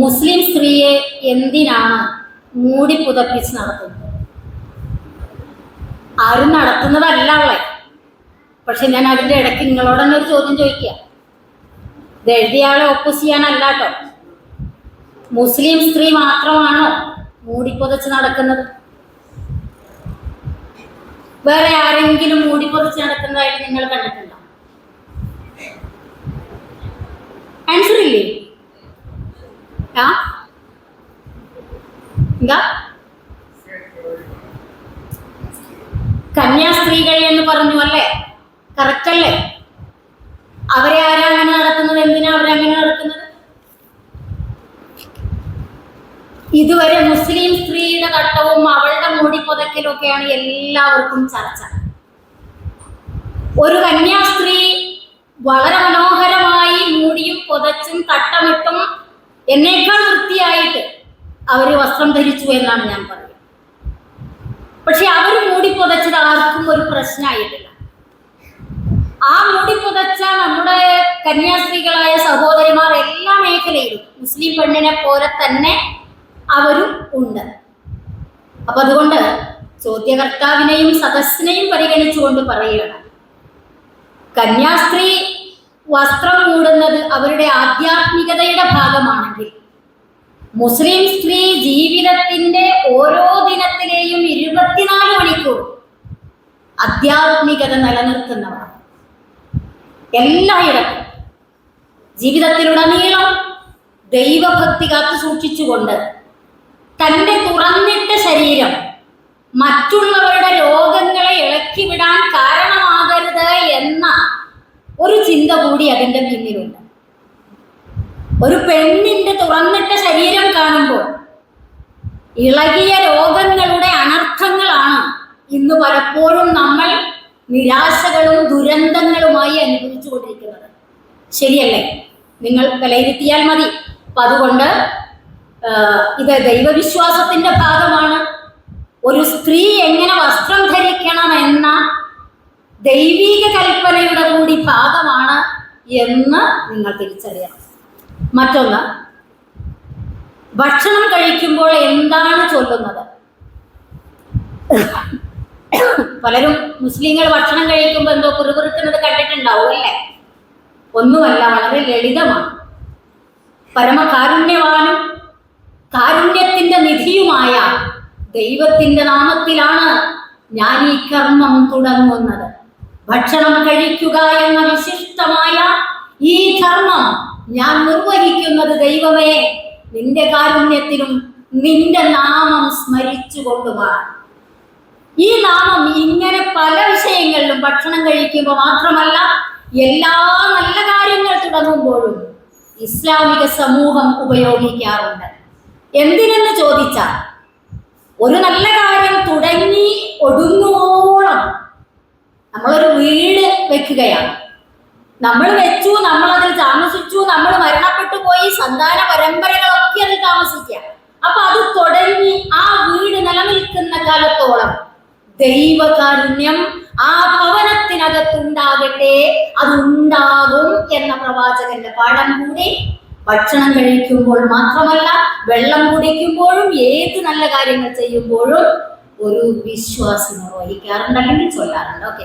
മുസ്ലിം സ്ത്രീയെ എന്തിനാണ് മൂടി പുതപ്പിച്ച് നടത്തുന്നത്? ആരും നടത്തുന്നതല്ല അവളെ. പക്ഷെ ഞാൻ അതിന്റെ ഇടയ്ക്ക് നിങ്ങളോട് തന്നെ ഒരു ചോദ്യം ചോദിക്കുക. ഇത് എഴുതിയാളെ ഒപ്പസ് മുസ്ലിം സ്ത്രീ മാത്രമാണോ മൂടിപ്പൊതച്ച് നടക്കുന്നത്? വേറെ ആരെങ്കിലും മൂടിപ്പൊതച്ച് നടക്കുന്നതായിട്ട് നിങ്ങൾ കണ്ടിട്ടുണ്ടോ? ആൻസർ ഇല്ലേ? എന്താ? കന്യാസ്ത്രീകൾ എന്ന് പറഞ്ഞു അല്ലേ? കറക്റ്റ് അല്ലേ? അവരെ ആരാ അങ്ങനെ നടത്തുന്നത്? എന്തിനാ അവരങ്ങനെ നടത്തുന്നത്? ഇതുവരെ മുസ്ലിം സ്ത്രീയുടെ തട്ടവും അവളുടെ മൂടി പുതയ്ക്കലൊക്കെയാണ് എല്ലാവർക്കും ചർച്ച. ഒരു കന്യാസ്ത്രീ വളരെ മനോഹരമായി മൂടിയും പുതച്ചും തട്ടമിട്ടും എന്നേക്കാൾ വൃത്തിയായിട്ട് അവർ വസ്ത്രം ധരിച്ചു എന്നാണ് ഞാൻ പറയുന്നത്. പക്ഷെ അവർ മൂടി പുതച്ചത് ആർക്കും ഒരു പ്രശ്നമായിട്ടില്ല. ആ മൂടി പുതച്ച നമ്മുടെ കന്യാസ്ത്രീകളായ സഹോദരിമാർ എല്ലാ മേഖലയിലും മുസ്ലിം പെണ്ണിനെ പോലെ തന്നെ അവരും ഉണ്ട്. അപ്പൊ അതുകൊണ്ട് ചോദ്യകർത്താവിനെയും സദസ്സിനെയും പരിഗണിച്ചുകൊണ്ട് പറയുകയാണ്. കന്യാസ്ത്രീ വസ്ത്രം കൂടുന്നത് അവരുടെ ആധ്യാത്മികതയുടെ ഭാഗമാണെങ്കിൽ മുസ്ലിം സ്ത്രീ ജീവിതത്തിന്റെ ഓരോ ദിനത്തിലെയും ഇരുപത്തിനാല് മണിക്കൂർ ആധ്യാത്മികത നിലനിർത്തുന്നവർ. എല്ലായിടത്തും ജീവിതത്തിലുടനീളം ദൈവഭക്തി കാത്തു സൂക്ഷിച്ചുകൊണ്ട് തന്റെ തുറന്നിട്ട ശരീരം മറ്റുള്ളവരുടെ കൂടി അതിന്റെ പിന്നിലുണ്ട്. ഒരു പെണ്ണിന്റെ തുറന്നിട്ട ശരീരം കാണുമ്പോൾ ഇളകിയ രോഗങ്ങളുടെ അനർത്ഥങ്ങളാണ് ഇന്ന് പലപ്പോഴും നമ്മൾ നിരാശകളും ദുരന്തങ്ങളുമായി അനുഭവിച്ചു കൊണ്ടിരിക്കുന്നത് ശരിയല്ലേ? നിങ്ങൾ വിലയിരുത്തിയാൽ മതി. അപ്പൊ അതുകൊണ്ട് ഇത് ദൈവവിശ്വാസത്തിന്റെ ഭാഗമാണ്. ഒരു സ്ത്രീ എങ്ങനെ വസ്ത്രം ധരിക്കണം എന്ന ദൈവീക കൽപ്പനയുടെ കൂടി ഭാഗമാണ് എന്ന് നിങ്ങൾ തിരിച്ചറിയണം. മറ്റൊന്ന് ഭക്ഷണം കഴിക്കുമ്പോൾ എന്താണ് ചൊല്ലുന്നത്? പലരും മുസ്ലിങ്ങൾ ഭക്ഷണം കഴിക്കുമ്പോൾ എന്തോ കുറുകുറുക്കുന്നത് കണ്ടിട്ടുണ്ടാവും അല്ലേ? ഒന്നുമല്ല വളരെ ലളിതമാണ്. പരമകാരുണ്യവാനും കാരുണ്യത്തിന്റെ നിധിയുമായ ദൈവത്തിന്റെ നാമത്തിലാണ് ഞാൻ ഈ കർമ്മം തുടങ്ങുന്നത്. ഭക്ഷണം കഴിക്കുക എന്ന വിശിഷ്ടമായ ഈ കർമ്മം ഞാൻ നിർവഹിക്കുന്നത് ദൈവമേ നിന്റെ കാരുണ്യത്തിനും നിന്റെ നാമം സ്മരിച്ചുകൊണ്ടുമാണ് ഈ നാമം ഇങ്ങനെ പല വിഷയങ്ങളിലും ഭക്ഷണം കഴിക്കുമ്പോൾ മാത്രമല്ല എല്ലാ നല്ല കാര്യങ്ങൾ തുടങ്ങുമ്പോഴും ഇസ്ലാമിക സമൂഹം ഉപയോഗിക്കാറുണ്ട്. എന്തിനെന്ന് ചോദിച്ചാൽ ഒരു നല്ല കാര്യം തുടങ്ങി ഒടുങ്ങുവോളം നമ്മളൊരു വീട് വെക്കുകയാണ്. നമ്മൾ വെച്ചു നമ്മൾ അതിൽ താമസിച്ചു നമ്മൾ മരണപ്പെട്ടു പോയി സന്താന പരമ്പരകളൊക്കെ അതിൽ താമസിക്കുക. അപ്പൊ അത് തുടങ്ങി ആ വീട് നിലനിൽക്കുന്ന കാലത്തോളം ദൈവകാരുണ്യം ആ ഭവനത്തിനകത്തുണ്ടാകട്ടെ അതുണ്ടാകും എന്ന പ്രവാചകന്റെ പാഠം കൂടി ഭക്ഷണം കഴിക്കുമ്പോൾ മാത്രമല്ല വെള്ളം കുടിക്കുമ്പോഴും ഏത് നല്ല കാര്യങ്ങൾ ചെയ്യുമ്പോഴും ഒരു വിശ്വാസം നിർവഹിക്കാറുണ്ട് അല്ലെങ്കിൽ ചൊല്ലാറുണ്ട്. ഓക്കെ.